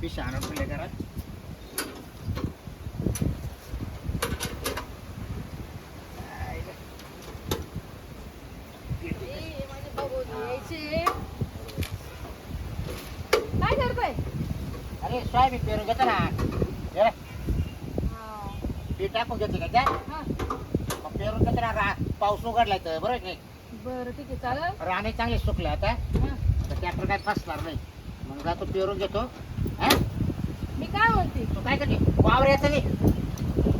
पिशा आणून ठेवले घरात. काय करताय अरे सोयाबीन पेरून घेतो ना पीठ टाकून घेते का त्या हा. मग पेरून घेतो ना रा- पाऊस उघडलाय तर बरोबर की नाही? बरं ठीक आहे चालेल राणे चांगले सुकले आता हा. तर ट्रॅक्टर काय फसणार नाही मग जातो पेरून घेतो काय म्हणते? तू काय करते? वावर यायचं नाही.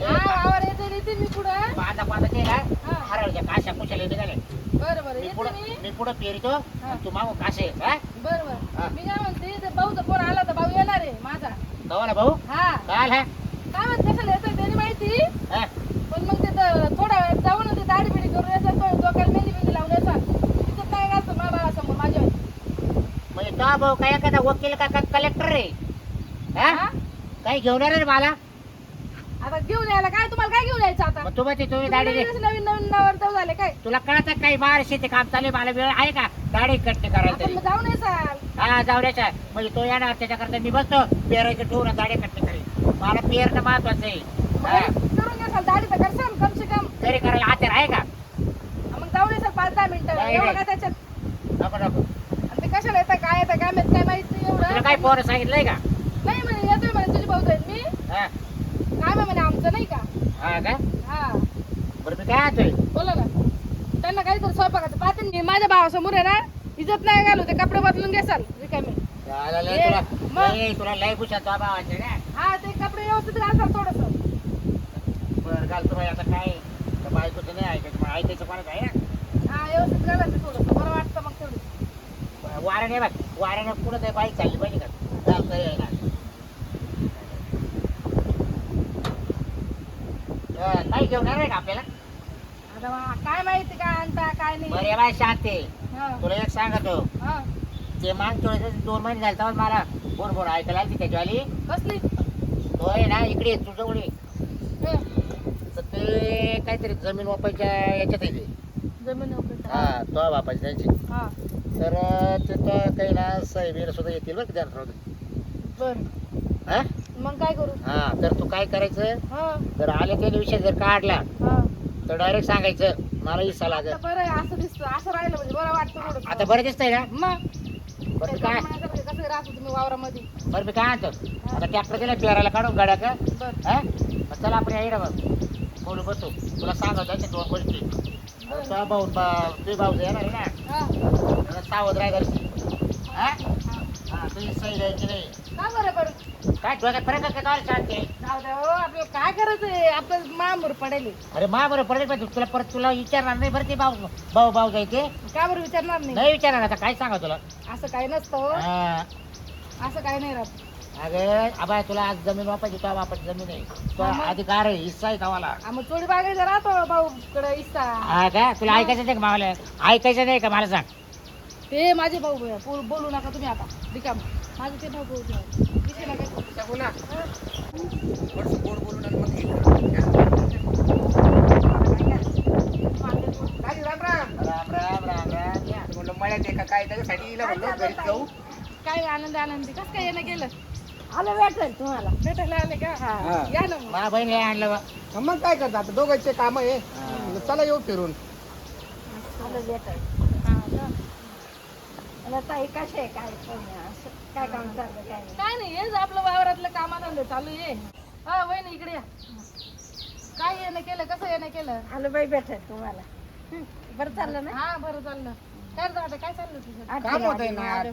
हा वावर येते येते मी पुढं. पाहता पाहता ते ना हा. हरवच्या काशा कुशाला निघाले बरं बरं मी येते पुढं मी मी पुढं पेरितो आणि तू मागू काशे हा? बरं हा. बरं मी काय म्हणते ते भाऊचा फोन आला तर भाऊ येणार आहे माझा. भाऊ? हा. काल हा? काय म्हणते कशाला येतोय त्याने माहिती? हा? पण मग ते तर थोडा वेळ जाऊन ते दाढी बिडी करून यायचं तो डोक्याला मेहंदी बिंदी लावून यायचा तिथं काय घालतो माझ्या बाळासमोर माझ्या म्हणजे तो भाऊ काय एखादा वकील का कलेक्टर रे हा? हा? काही घेऊन येणार रे मला? आता घेऊन यायला काय? तुम्हाला काय घेऊन यायचं आता? मग तू तुम्ही तुम्ही दाढी दे. नवीन नवीन नवीन नवरदेव झाले काय? तुला कळत काही बाहेर शेती काम चालू मला वेळ आहे का? दाढी कट्टे करायला आपण तरी. मग जाऊन येसाल हा जावड्याचा म्हणजे तो येणार त्याच्याकरता मी बसतो. पेरायचं ठेवून दाढी कट्टे करेल मला पेरणं महत्वाचं आहे. हा. करून घ्याल दाढी तर करसाल कम से कम. घरी करायला हातेर आहे का? मग जाऊन येसाल पाच दहा मिनिटं. नाही, एवढं नाही. काय त्याच्यात? नको नको. आणि ते कशाला येतं काय येतं काय माहीत काय माहीत नाही तुला एवढं काय पोरं सांगितलंय का नाही म्हणे येतोय म्हणे तुझी भाऊ जाईल मी हा काय बा म्हणे आमचं नाही का? हा का? हा. बरं मी काय आणतोय बोला ना. त्यांना काहीतरी स्वयंपाकाचं पाहते. मी माझ्या भावासमोर आहे ना इज्जत नाही घालू ते कपडे बदलून घेसाल रिकामी. त्याला लय ए, तुला मग? लय तुला लय कुशात भावाचे ना हा ते कपडे व्यवस्थित घालसाल थोडस. बरं आता काय? बायकोचं नाही ऐकायचं मग ऐकायचं कोणाच आहे? ना हा व्यवस्थित घालायचं थोडस. बरं वाटतं मग थोडं वाऱ्याने बघ वाऱ्याने पुढं ते बाईक चालली पाहिजे का? काही घेऊन येणार आहे का आपल्याला? आता काय माहिती काय आणता काय बरं नाही ये बाय शांती. हा. तुला एक सांगतो. हा. ते मागच्या वेळेस दोन महिने झाले तेव्हा मला बोर बोर ऐकायला आली त्याच्यावाली. कसली? तो आहे ना इकडे तुझ्याकडे हं. तर ते काहीतरी जमीन वापायच्या याच्यात आहे ते. जमीन उपलब्ध. हा तो वापायची त्यांची. हा. तर ते तो काही ना साहेब सुद्धा येतील बरं का बर. हा? मग काय करू? हा तर तू काय करायचं? हा. जर आले त्या विषय जर काढला हा. तर डायरेक्ट सांगायचं मला हिस्सा आता लागेल. बरं आहे, असं दिसतं असं राहिलं म्हणजे बरं वाटतं थोडं आता बरं दिसतंय ना मग. बरं मी काय? कसं राहतो तुम्ही वावरामध्ये. बरं मी काय आणतो आता ट्रॅक्टर दिला पेरायला काढून गाड्याचं बर. हा? मग चला आपण या इकडं बघ. बोलू बसू. तुला सांगतो त्या दोन गोष्टी. तुझा भाऊ बा- तुझे भाऊ येणार आहे ना हा. त्याला सावध राह घरची हा. हा तुझी सही द्यायची नाही. का बरं बरं? काय डोक्यात फरक आहे का काय शांती? जाऊ द्या हो आपलं काय करायचंय आपलं मामूर पडेल. अरे मा बरं पडेल तुला परत तुला विचारणार नाही बरं ते भाऊ भाऊ भाऊ जायचे का बरं विचारणार नाही? नाही विचारणार आता काय सांगा तुला? असं काही नसतं हो. हा. असं काही नाही राहत. अगं आबाय तुला आज जमीन वापायची तुला वापायची जमीन आहे. तो मग? अधिकार आहे हिस्सा आहे गावाला आ, मग चोरी बागायचा राहतो भाऊ कडे इस्ता हा का? तुला ऐकायचं नाही का मला ऐकायचं नाही का मला सांग? ते माझे भाऊ. बोल- बोलू नका तुम्ही आता. रिकाम. माझे ते भाऊ नका. सांगू ना थोडंसं गोड बोलून आणि मग हे काय राम राम राम राम राम राम म्हणलं मळ्यात का काय त्याच्यासाठी हिला घरी जाऊ काय आनंद आनंदी कसं काय येणं गेलं आलं भेटायला तुम्हाला भेटायला आले का हा या ना मग मला आणलं बा. मग काय करता आता दोघांचे काम आहे म्हणलं चला येऊ फिरून आलं भेटायला हा मला ताई कसे आहे काय काय काम चाललं काय नाही. काय नाही हेच आपलं वावरातलं कामाधंदे चालू आहे. हा वय इकडे या. काय येणं केलं कसं येणं केलं? आलं बाई भेटत तुम्हाला. हं, बरं चाललं ना? हा बरं चाललं. काय झालं काय चाललं तुझं? आठ काम होत आहे ना आलं.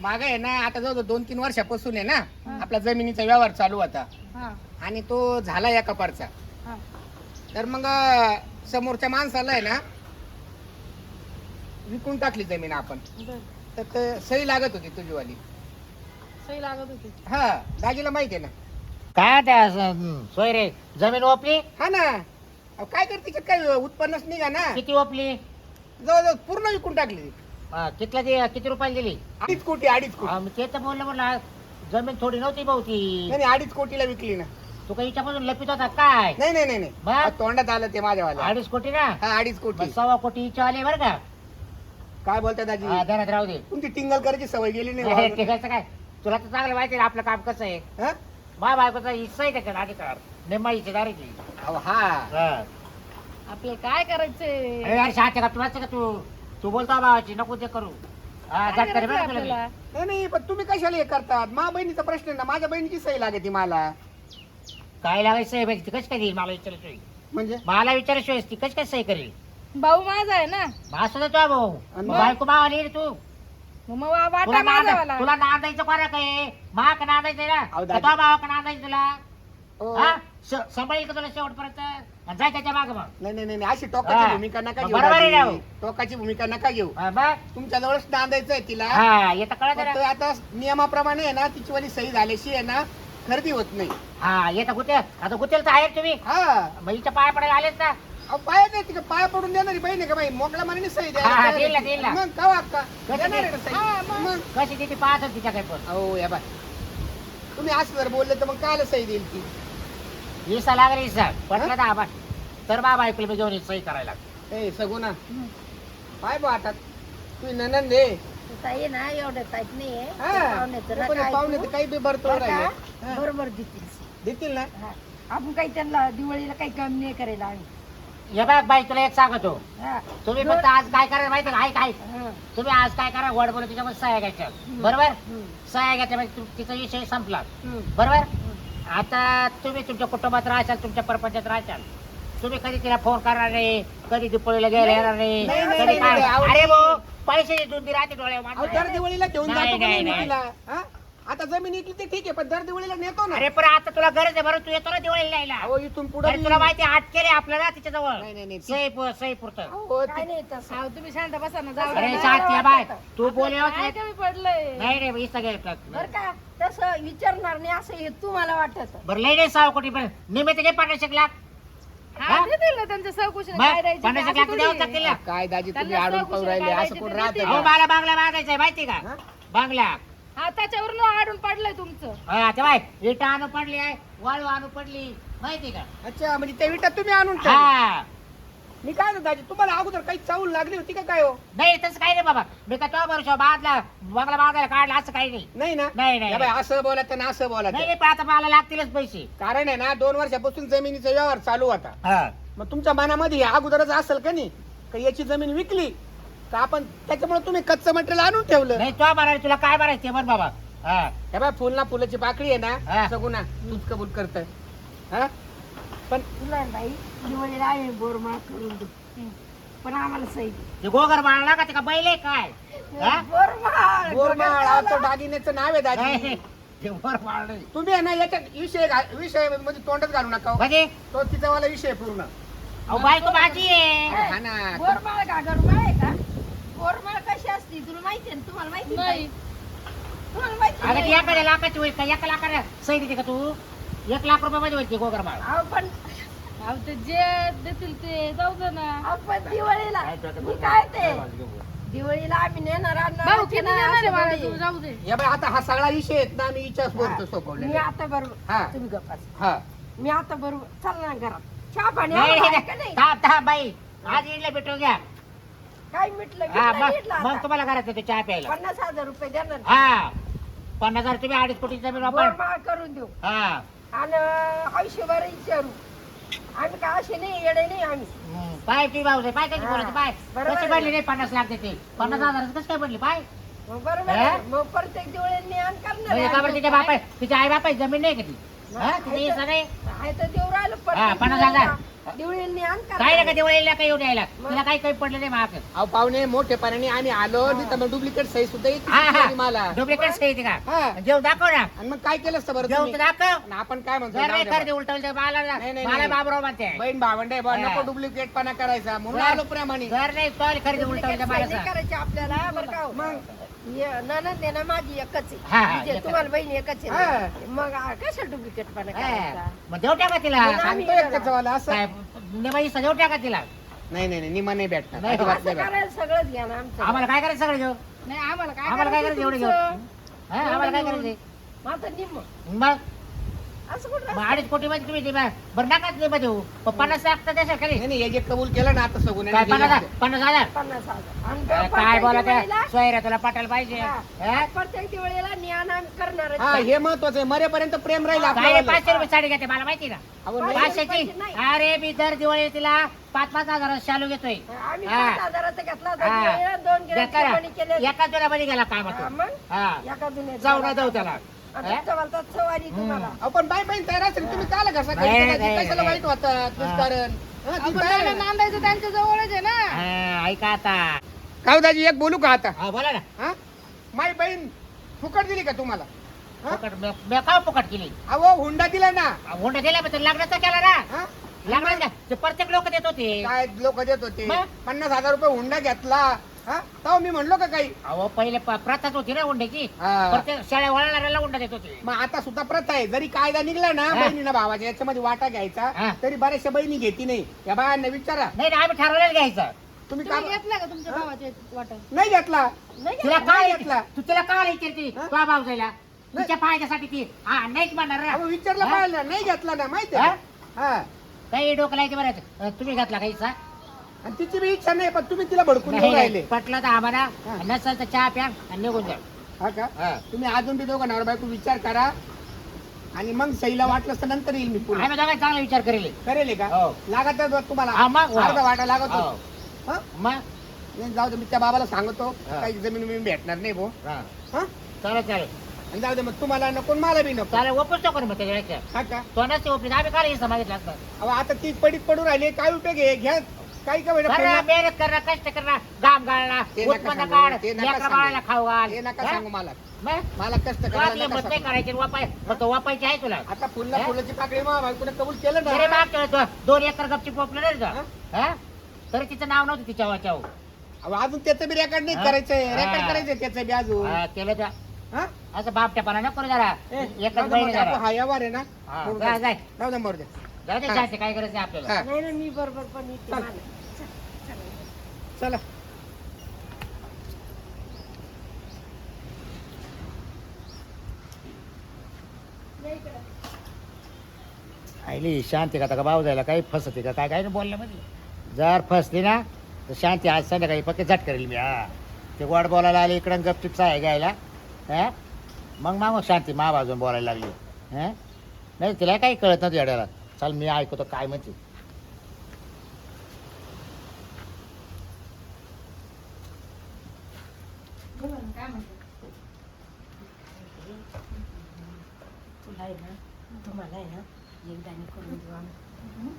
माग आहे ना आता जवळ दोन तीन वर्षापासून आहे ना आपला जमिनीचा व्यवहार चालू होता. हा. आणि तो झाला या कपारचा हा. तर मग अं, समोरच्या माणसाला आहे ना विकून टाकली जमीन आपण. बरं. तर ते सही लागत होती तुझीवाली. सही लागत होती. हा दाजीला माहिती आहे ना. काय त्या सोय रे? जमीन ओपली? हा ना. अहो, काय करते तिच्यात काय उत्पन्नच निघा ना. किती ओपली? जवळजवळ पूर्ण विकून टाकली. हा, कितला दे किती रुपयाला दिली? अडीच कोटी अडीच कोटी. हा, मी ते तर बोललो म्हणलं जमीन थोडी नव्हती भाऊ ती नाही नाही, अडीच कोटीला विकली ना. तू काही हिच्यापासून लपित होता काय? नाही नाही नाही नाही. मग? तोंडात आलं ते माझ्यावाला अडीच कोटी ना हा अडीच मग कोटी सव्वा कोटी हिच्या आले बरं का? काय बोलता दाजी? हा, ध्यानात राहू दे. तुमची टिंगल करायची सवय गेली नाही हे, वावरात. काय? तुला तर चांगलं माहिती आहे आपलं काम कसं आहे हं? मा बायकोचा हिस्सा आहे त्याच्यात अधिकार निम्मा हिस्सेदार आहे ती. अहो, हा. हा. आपल्याला काय करायचंय? अरे यार शांत का तुला का तू? तू बोलतो भावाची नको ते करू. हा काय करायचंय बरं मी. आपल्याला? नाही नाही पण तुम्ही कशाला हे करतात? मा बहिणीचा प्रश्न आहे ना माझ्या बहिणीची सही लागते मला. काय लागायचं आहे ती कशी काय देईल मला विचारशिवाय म्हणजे? मला विचारशिवाय ती कशी काय सही करेल? भाऊ माझा आहे ना. असं तो भाऊ. आणि मग? बायको भावाली रे तू. मग तुला वाटा माझा नांदा वाला तुला नांदायचं कोणा काय मा का नांदायचं ना? अहो, का दादी. तो भावा का नांदायचं तुला? हो. हा सांभाळील का तुला शेवटपर्यंत? आणि जाय त्याच्या माग मग. नाही नाही नाही अशी टोकाची हा. भूमिका नका घेऊ बरोबर आहे दादी. राव. टोकाची भूमिका नका घेऊ. हा, मग? तुमच्या जवळच नांदायचंय तिला. हा येतं कळत ना आता नियमाप्रमाणे आहे ना तिची वाली सही झाल्याशी आहे ना खरेदी होत नाही. हा येतं गुतेल आता गुतेल तर आहे तुम्ही. हा. मग हिच्या पाया पडायला आलेच ना. पाया नाही पाया पडून देणारी बहीण आहे का बाई? मोकळ्या मनाने सही हा, हा, आहे. मग कसं देणार आहे हा, मग. मग? कशी तिथे पाहत तिच्या काही पण अहो या बाय तुम्ही असं जर बोलले तर मग कायला सही देईल ती? हिस्सा लागेल हिस्सा पटलं ना आबा तर बाबा ऐकलं मी घेऊन ही सही करायला. ए सगुना पाय बा आता. तू ननंद आहे. ताई ना एवढं ताईत नाहीये हा. पाहुण्याचं नका पाहुणे ऐकू. तर काही बी बरं का? बरोबर देतील. देतील ना? हा. आपण काही त्यांना दिवाळीला काही कमी नाही करायला आम्ही. हे बघ बाई तुला एक सांगतो. तुम्ही फक्त आज काय करा माहिती का? ऐक ऐक हा. तुम्ही आज काय करा? वड बोल तिच्यामध्ये सह्या घ्यायच्या. बरोबर. सह्या घ्यायच्या म्हणजे तिचा विषय संपला. बरोबर? आता तुम्ही तुमच्या कुटुंबात राहशाल तुमच्या परपंचात राहशाल तुम्ही कधी तिला फोन करणार नाही कधी दिपोळीला घ्यायला येणार नाही कधी काय? अरे. भाऊ पैसे देऊन ती राहते डोळ्या अहो दर दिवाळीला घेऊन जातो नाही, नाही? आता जमीन इकली ते ठीक आहे पण दर दिवाळीला नेतो ना. अरे पण आता तुला गरज आहे बरं तू येतो ना दिवाळीला यायला. अहो इथून पुढे अरे तुला माहिती आठ केले आपल्याला तिच्या जवळ नाही नाही नाही. ती- सही पु- सही पुरतं अहो, काय ती- नाही अहो, तुम्ही शांत बसा ना जाऊ अरे या बाय. तू बोल काय कमी पडलंय? नाही नाही इथं घ्यायचं बर का? तसं विचारणार नाही असं हे तुम्हाला वाटत. बरं लई नाही साव कोटी पण निमित्त काही पन्नास एक लाख हा, हा? देतील ना त्यांच्या सहकुशीने मग काय द्यायचं पन्नास ते एक लाख असं द्यावं थोडी लागतील आहे. ना काय दाजी तुम्ही त्यांना आडून सगळं पाहू राहिले असं कोण ते राहत. अहो मला बांगला बांधायचा आहे माहिती हा? का? बांगला. हा त्याच्यावर आडून पडलंय तुमचं. हा ते बाय इटा आणू पडली आहे वाळू आणू पडली माहिती का? अच्छा म्हणजे त्या विटा तुम्ही आणून ठेवल्या. हा. मी काय म्हणतो दाजी तुम्हाला अगोदर काही चावल लागली होती का काय हो? नाही तसं काही नाही बाबा. मी का तो बरोबर बांधला बांगला बांधायला काढला असं काही नाही. नाही ना? नाही, नाही, या बाई, असं बोलत ना असं बोलत नाही नाही, पण आता मला लागतीलच पैसे. कारण आहे ना दोन वर्षापासून जमिनीचा व्यवहार चालू होता. हा. मग तुमच्या मनामध्ये हे अगोदरच असेल का नाही? का याची जमीन विकली? का आपण त्याच्यामुळे तुम्ही कच्चं मटेरियल आणून ठेवलं? नाही तो म्हणाले तुला काय म्हणायचं ते म्हण बाबा. हा. हे बाय फुल ना फुलाची पाकळी आहे हा. ना सगुना तूच कबूल करत हा? पण तुला बाई दिवाळीला आम्ही बोरमाळ करून देऊ पण आम्हाला सही दे. ते गोगर मारला का ते का बैल आहे काय? हा? बोरमाळ बोरमाळ हा तो दागिन्याचं नाव आहे नाही, दाजी मारलंय. तुम्ही आहे ना याच्यात विषय घा- विषय म्हणजे तोंडच घालू नका हो. म्हणजे? तो तिचा वाला विषय पूर्ण. अहो बायको माझी आहे. हा ना. बोरमाळ का गरमाळ? आहे का बोरमाळ कशी असते? तुला माहिती आहे ना? तुम्हाला माहिती आहे नाही. ना? तुम्हाला माहिती अगं ती आहे एखाद्या लाखाची होईल का? एका लाखाला सही देते का तू? एक लाख रुपये मध्ये होईल ती गोगर माळ अहो, पण अहो ते जे देतील ते जाऊ दे ना. आपण दिवाळीला मी काय ते? दिवाळीला आम्ही नेणार आणणार भाऊ किती नाही, देणार आहे असं मला नाही. तू जाऊ दे. या बाई आता हा सगळा विषय आहेत ना मी विचार बोलतो मी सोपवलेला आता बरोबर हा. तुम्ही गप्पाच हा. मी आता बरोबर चल ना घरात. चहा पाणी आलं आहे का नाही. बाई. आज इडलं भेटून घ्या. काय मिटलं? हा घेतलं, मग घेतलं मग आता. तुम्हाला घरात येतो चहा प्यायला? पन्नास हजार रुपये देणार हा. पन्नास हजार तुम्ही अडीच कोटी जमीन वापर. करून देऊ. हा. आणि आयुष्यभर विचारू. आम्ही काय असे नाही येडे नाही आम्ही. हम्म. पाय ती भाऊ पाय कशी हा. बोलत पाय. बरोबर कशी आहे. पडली नाही पन्नास लाख देते. पन्नास हजार कसं काय पडली पाय. मग बरोबर हा? आहे. मग प्रत्येक दिवाळी ज्ञान करणार म्हणजे का बरं तिच्या. बापाय तिच्या आई बापाय जमीन नाही का ती? हा? तिथे तर देऊ राहिलं. हा, पन्नास हजार. दिवाळीला. दिवाळी ज्ञान काय नका करणार दिवाळीला काही येऊन यायला? तिला काही काही पडलं नाही महाग अहो पाहुणे मोठेपणाने आम्ही आलो नाही तर मग डुप्लिकेट सही सुद्धा येते हा तिची मला हा डुप्लिकेट सही येते का? हा. जेव दाखव ना. आणि मग काय केलं असतं बरं जेव तुम्ही? तर दाखव. आणि आपण काय म्हणतो? जर नाही दे बा. दे उलट उलट मला नाही, नाही, मला नाही. बाबराव म्हणते. बहीण भावंडे बा हा. नको डुप्लिकेट पणा करायचा. म्हणून जर- आलो प्रेमाने. जर नाही तर खरेदी उलट नाही मला करायची आपल्याला बरं का हो? मग? ये- नणंद आहे ना माझी एकच आहे. हा, हा, एकच. तुम्हाला बहीण एकच हा. आहे मग आ, कशा डुप्लिकेट पणा करायचा? मग देऊ टाका तिला. मग आम्ही असं. काय निबाई देऊ टाका तिला. नाही नाही नाही, निमा नाही भेटणार. नाही, अजिबात असं नाही भेटणार. करायला सगळंच घ्या ना आमचं. आम्हाला काय करायचं सगळं घेऊ? नाही आम्हाला काय आम्हाला काय करायचं करायचं एवढं घेऊ? तुमचं? हा, आम्हाला काय करायचं? आता निम्म. मग? असं कुठं मग अडीच कोटी मध्ये तुम्ही दिला बरं नकाच दे मध्ये हो. पण पन्नास लाख तर द्याल खाली नाही नाही, हे जे कबूल केलं ना आता सगून काय पन्नास हजार? पन्नास हजार पन्नास हजार आणि अरे तो काय बोला प्रत्येक वेळेला- सोयऱ्या तुला पटायला पाहिजे हा. हा? प्रत्येक वेळेला ज्ञान आम्ही करणारच हा नाही. हे महत्वाचं आहे मरेपर्यंत प्रेम राहील काय रे, आपल्याला पाचशे रुपये साडी घेते मला माहिती ना अहो, नाही. पाचशे पाचशेची नाही. अरे मी दर दिवाळी तिला पाच पाच हजार शालू घेतोय आम्ही हा. पाच हजाराचा घेतला होता. हा. वेळेला दोन घेतला? केले एका तुला गेला काय हा, मग मग हा एका दुनियेत जाऊ ना जाऊ त्याला सवारी तुम्हाला अहो, पण बाय बाई तयार असेल. तुम्ही काला नाही, कशाला. वाईट होतात आपण आहे. नांदायचं त्यांच्या जवळच आहे ना. हा, ऐका आता. काऊ दाजी एक बोलू का आता? हा बोला ना. हा? माई बहीण फुकट दिली का तुम्हाला? फुकट मी काय फुकट केली? अहो हुंडा दिला ना. हुंडा दिला पण लग्नाचा केला ना? लग्नाचा ते प्रत्येक लोक देत होते. काय लोक देत होते? पन्नास हजार रुपये हुंडा घेतला. हा? तेव्हा मी म्हणलो का काही? अहो पहिले प- प्रथाच होती ना हुंड्याची. हा. प्रत्येक शाळा वळणाऱ्याला हुंडा देत होते. मग आता सुद्धा प्रथा आहे. जरी कायदा निघला ना हा. बहिणीना भावाच्या याच्यामध्ये वाटा घ्यायचा हा. तरी बऱ्याचशा बहिणी घेती नाही. या बायांना विचारा. नाही आम्ही ठरवलेलं घ्यायचं. तुम्ही तुम्ही का घेतला का तुमच्या भावाचे वाटत नाही घेतला. नाही तुला. काय घेतला? तू तिला काय विचारते हा? तुझ्या भाऊजाईला तिच्या फायद्यासाठी ती? हा नाहीच म्हणणार ना. अहो, विचारलं हा? पाहिलं. नाही घेतला ना माहिती हा? हा. काही डोकं लायचं बरं. तुम्ही घातला काही सा आणि तिची बी इच्छा नाही पण तुम्ही तिला भडकून राहिले. पटलं तर आम्हाला हा. नसेल तर चहा प्या आणि निघून जा हा का? हा. तुम्ही अजून बी दोघं नवरा बायको विचार करा. आणि मग सईला वाटलं तर नंतर येईल मी पुन्हा आम्ही दोघांनी चांगला विचार करेल. करेल का? हो. लागत बघ तुम्हाला. हा, मग वा. अर्धा वाटा लागत हो. हा? मग? नाही, जाऊ दे मी त्या बाबाला सांगतो. हा. काही जमीन मी भेटणार नाही भाऊ. हा. हा? चालेल चालेल. आणि जाऊ दे मग तुम्हाला नको आणि मला बी नको. चालेल वापस नको ना मग त्याच्या हा का? तो नसते ओपली आम्ही काय हिस्सा मागितला असता. अहो आता ती पडीत पडून राहिली. काय उपयोग आहे? घ्या. काही का करणं, मेहनत करणं कष्ट करणं घाम ते नका उत्पन्न सांगू, काढ ते नका लेकरं सांगू. बाळाला खाऊ घाल हे नका हा? सांगू मला मग? मला कष्ट करायला ती नका हिंमत नाही सांगू. करायची वापाय मग तो वापायची आहे तुला आता फुलला हा? फुलाची पाकळी मा बायकोने कबूल केलं अरे ना तो दोन एकर गपची पोपलं नाही का हा? तरी तिचं नाव नव्हतं तिच्या वाच्यावर अहो, अजून त्याचं बी रेकॉर्ड नाही हा? करायचंय हा. रेकॉर्ड करायचंय त्याचं बी अजून हा, केलं त्या हा? असं बापट्यापणा नको रे जरा ए, एकच जाऊ दे बहिणी मग, जरा आपण हा व्यवहार आहे ना हा, करू जाय, दे. जाय. जाऊ दे मरू दे जाऊ दे हा. शांती, काय करायचं आपल्याला हा. नाही नाही मी बरोबर पण येते चल. मला. चला. आईली शांती का? आता का भाऊ जायला काही फसते का? काय काय नाही बोलण्यामध्ये. जर फसली ना तर शांती आज संध्याकाळी पक्के झट करेल मी हा. ते गोड बोलायला आले इकडं गपचिप आहे घ्यायला हा. मग मग शांती मा बाजून बोलायला लागली हा. नाही तिला काही कळत नव्हतं येड्याला. चल मी ऐकतो काय म्हणते बोला ना, काय म्हणते तुला आहे ना तुम्हाला आहे ना एकदाणी करून देऊ आम्ही.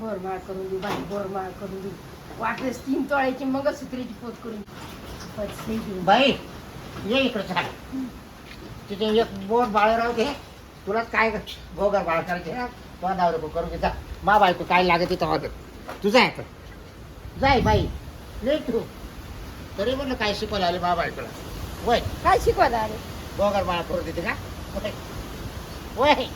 बोरमाळ करून देऊ बाई बोरमाळ करून देऊ. वाटलेस तीन तोळ्याची मंगळसूत्रीची पोत करून देऊ. बाई ये इकडं चाल तिथे एक बोर बाळ राहू दे. तुला काय गोगर बाळ करायचे? ना तो नाव करू दे. जा. मा बाई तू काय लागत तिथं हवं तुझा आहे जाय बाई. ले तू तरी म्हणलं काय शिकवायला आले मा बायकोला? वय. काय शिकवा अरे गोगर बाळ करू देते का? वय. वय.